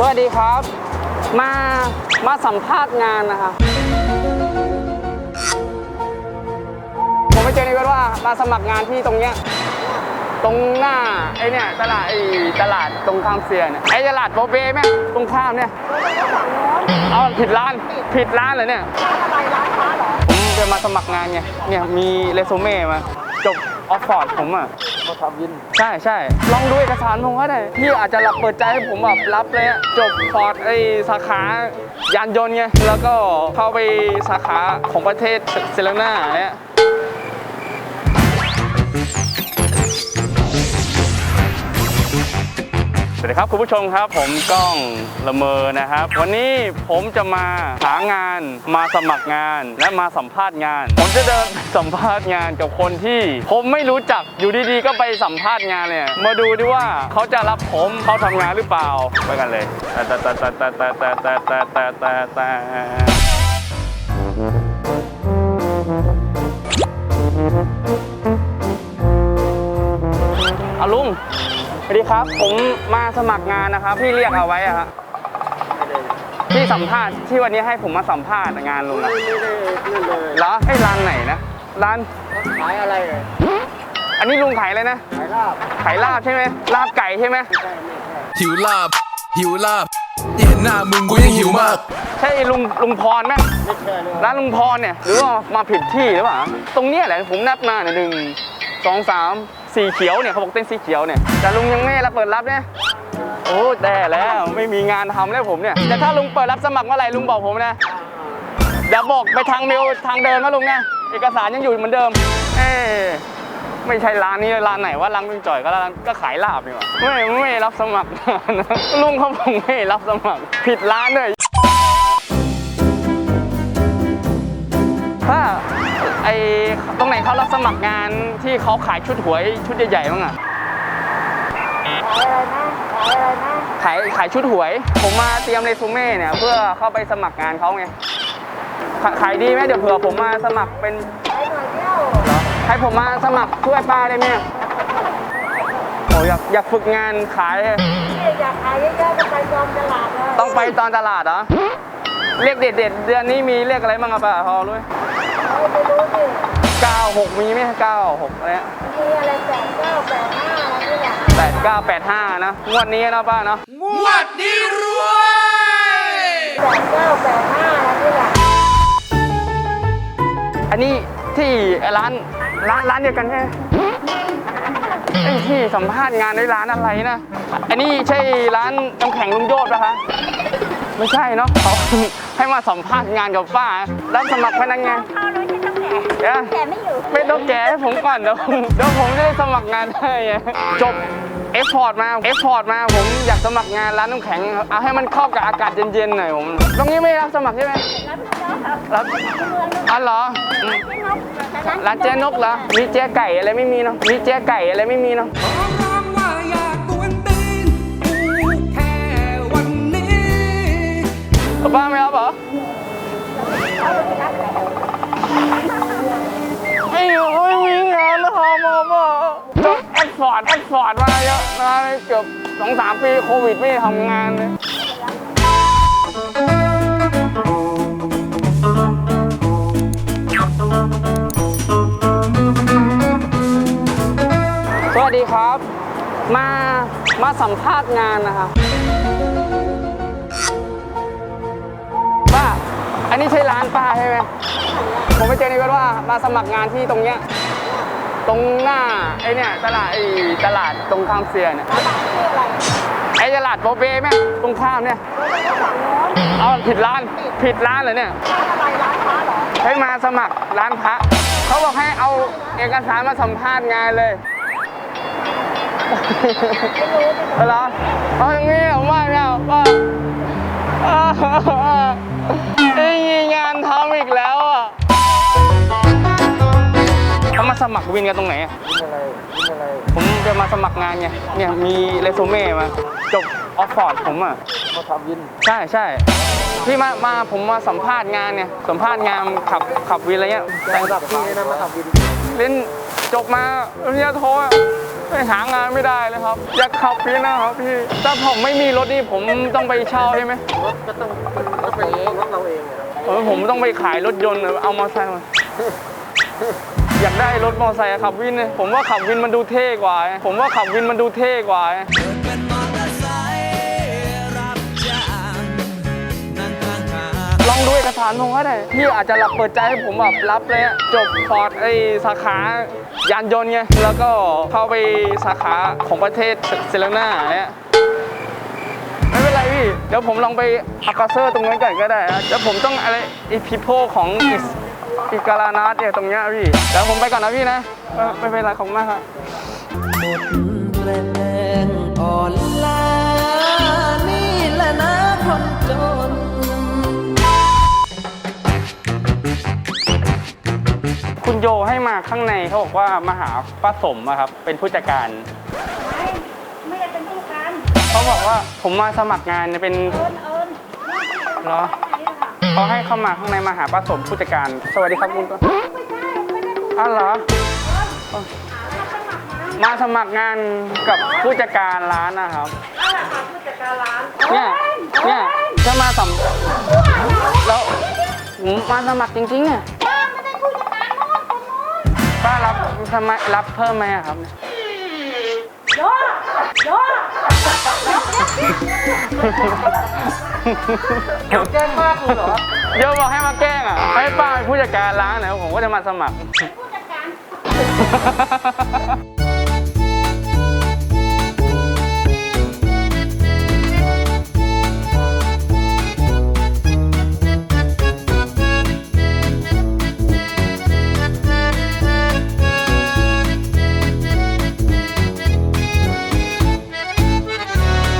สวัสดีครับ มามาสัมภาษณ์งานนะครับผมไปเจอในเว็บว่ามาสมัครงานที่ตรงเนี้ยตรงหน้าไอเนี่ยตลาดไอตลาดตรงข้ามเซียเนี่ยไอตลาดโบเบ้ไหมตรงข้ามเนี่ยเอาผิดร้านผิดร้านเหรอเนี่ยผมจะมาสมัครงานไงเนี่ยมีเรซูเม่มาจบออฟฟอร์ดผมอะ มาทำยิน ใช่ใช่ลองดูเอกสารผมก็ได้พี่อาจจะรับเปิดใจให้ผมแบบรับเลยอะจบฟอร์ดไอสาขายานยนต์ไงแล้วก็เข้าไปสาขาของประเทศเซเลน่าเนี่ย วัสดีครับคุณผู้ชมครับ ผมก้องละเมอนะครับ วันนี้ผมจะมาหางานมาสมัครงานและมาสัมภาษณ์งาน ผมจะเดินสัมภาษณ์งานกับคนที่ ผมไม่รู้จักอยู่ดีๆ ก็ไปสัมภาษณ์งานเนี่ยมาดูดิว่าเขาจะรับผมเขาทำงานหรือเปล่าไปกันเลยแต่แต่แต่แต่แต่แต่แต่แต่แต่แต่แต่เอา ครับ ผมมาสมัครงานนะครับที่เรียกเอาไว้อะครับที่สัมภาษณ์ที่วันนี้ให้ผมมาสัมภาษณ์งานลุงอะไม่ได้นั่นเลยเหรอไอ้ร้านไหนนะร้านขายอะไรเลยอันนี้ลุงขายเลยนะขายลาบขายลาบใช่ไหมลาบไก่ใช่ไหมไม่ใช่ไม่ใช่หิวลาบ หิวลาบเห็นหน้ามึงกูยังหิวมาก ใช่ลุงลุงพรไหมไม่ใช่เลยร้านลุงพรเนี่ยหรือว่ามาผิดที่หรือเปล่าตรงเนี้ยแหละผมนับมาเนี่ยหนึ่งสองสาม สีเขียวเนี่ยเขาบอกเต้นสีเขียวเนี่ยแต่ลุงยังไม่รับเปิดรับเนี่ยโอ้แต่แล้วไม่มีงานทำแล้วผมเนี่ยแต่ถ้าลุงเปิดรับสมัครเมื่อไหร่ลุงบอกผมนะเดี๋ยวบอกไปทางเมลทางเดิมนะลุงนะเอกสารยังอยู่เหมือนเดิม เอ๊ไม่ใช่ร้านนี้ร้านไหนว่าร้านลุงจ่อยก็ร้านก็ขายลาบนี่หว่าไม่ไม่รับสมัครนะลุงเขาบอกไม่รับสมัคร ผิดร้านเลยถ้า อตรงไหนเขารับสมัครงานที่เขาขายชุดหวยชุดใหญ่ๆบ้างอะขายอะไรนะขายอะไรนะขายขายชุดหวย ผมมาเตรียมเรซูเม่เนี่ยเพื่อเข้าไปสมัครงานเขาไงขขายดีไหมเดี๋ยวเผื่อผมมาสมัครเป็นขายหน่อยเดียวเหรอให้ผมมาสมัครช่วยป้าได้ไหมโอ้อยากอยากฝึกงานขายนี่อยากขายเยอะๆก็ไปยอมตลาดเลยต้องไปตอนตลาดเหรอเรียกเด็ดเด็ดๆเดือนนี้มีเรียกอะไรบ้างอะป้าพอรู้ ไมเอาไปรู้สิเก้าหกมีไหมเก้าหกอะไรมีอะไรแปดเก้าแปดห้าอะไรนี่แหละแปดเก้าแปดห้านะงวดนี้นะป้าเนาะงวดนี้รวยแปดเก้าแปดห้าอะไรนี่แหละอันนี้ที่ร้านร้านร้านเดียวกันใช่ไหมไอ้ที่สัมภาษณ์งานในร้านอะไรนะ อันนี้ใช่ร้านน้ำแข็งลุงโยศปะคะ ไม่ใช่เนาะเขา ให้มาสัมภาษณ์งานกับป้ารับสมัครพนักงานเข้าเลยที่ต้องแก่เดี๋ยวแก่ไม่อยู่ไม่ต้องแกะให้ผมก่อนเดี๋ยวผมเดี๋ยวผมจะได้สมัครงานได้ไงจบเอฟพอร์ตมาเอฟพอร์ตมาผมอยากสมัครงานร้านน้ำแข็งเอาให้มันเข้ากับอากาศเย็นๆหน่อยผมตรงนี้ไม่รับสมัครใช่ไหมรับลูกน้องครับรับอ๋อเหรออืมเจ๊นกร้านเจ๊นกเหรอมีเจ๊ไก่อะไรไม่มีเนาะมีเจ๊ไก่อะไรไม่มีเนาะ เยอะนะเกือบสองสามปีโควิดไม่ได้ทำงานเลยสวัสดีครับ มามาสัมภาษณ์งานนะครับป้าอันนี้ใช่ร้านป้าใช่ไหมผมไปเจอในเว็บว่ามาสมัครงานที่ตรงเนี้ย ตรงหน้าไอเนี่ยตลาดไอตลาดตรงข้ามเซียเนี่ยไอตลาดโบเบ้ไหมตรงข้ามเนี่ยเอาผิดร้านผิดร้านเหรอเนี่ยให้มาสมัครร้านพระเขาบอกให้เอาเอกสารมาสัมภาษณ์งานเลยเหรอเอาอย่างนี้ผมว่าเนี่ยว่าไม่มีงานทำอีกแล้ว สมัครวินกันตรงไหนอะกินอะไรกินอะไร ผมจะมาสมัครงานไง เนี่ยมีเรซูเม่มา จบออฟฟอร์ดผมอะ มาทำวิน ใช่ใช่พี่มา มาผมมาสัมภาษณ์งานเนี่ย สัมภาษณ์งานขับขับวินอะไรเงี้ยแต่งระดับพี่นะมาทำวิน เล่นจบมาปริญญาโทอะไปหางานไม่ได้เลยครับ อยากขับพี่นะครับพี่ ถ้าผมไม่มีรถนี่ผมต้องไปเช่าใช่ไหมรถก็ต้องรถเองรถเราเองอะเออผมต้องไปขายรถยนต์เอามอเตอร์ไซค์มา อยากได้รถมอเตอร์ไซค์ขับวินเลยผมว่าขับวินมันดูเท่กว่า ผมว่าขับวินมันดูเท่กว่าเป็นมอเตอร์ไซค์รับจ้างนั่งข้างทางลองดูเอกสารผมก็ได้พี่อาจจะรับเปิดใจให้ผมแบบรับเลยจบฟอร์ดไอสาขายานยนต์ไงแล้วก็เข้าไปสาขาของประเทศเซเลน่าเนี่ยไม่เป็นไรพี่ เดี๋ยวผมลองไปอากาเซอร์ตรงนั้นก่อนก็ได้นะเดี๋ยวผมต้องอะไรอีพิโพของ อิสอิการานาสเนี่ยตรงเนี้ยพี่เดี๋ยวผมไปก่อนนะพี่นะเออไม่เป็นไรขอบคุณมากครับ หมดแรงอ่อนล้านี่แหละนะคนจน คุณโยให้มาข้างในเขาบอกว่ามาหาป้าสมอะครับ เป็นผู้จัดการ ไม่ไม่ได้เป็นผู้การเขาบอกว่าผมมาสมัครงานเป็นเอิญเอิญเหรอนี่ค่ะ เขาให้เข้ามาข้างในมาหาป้าสมผู้จัดการ สวัสดีครับคุณป้าไม่ใช่ไม่ได้ผู้อ้าวเหรอมาสมัครงานมาสมัครงานกับผู้จัดการร้านนะครับ นั่นแหละค่ะผู้จัดการร้านเนี่ย เนี่ยจะมาสัมแล้วผมมาสมัครจริงๆเนี่ยป้าไม่ได้ผู้จัดการโน่นคนโน้นป้ารับทำไมรับเพิ่มไหมอะครับโย แจ้งมากเลยเหรอโยบอกให้มาแกล้งอะ ให้ป้าเป็นผู้จัดการร้านนผมก็จะมาสมัคร ผู้จัดการ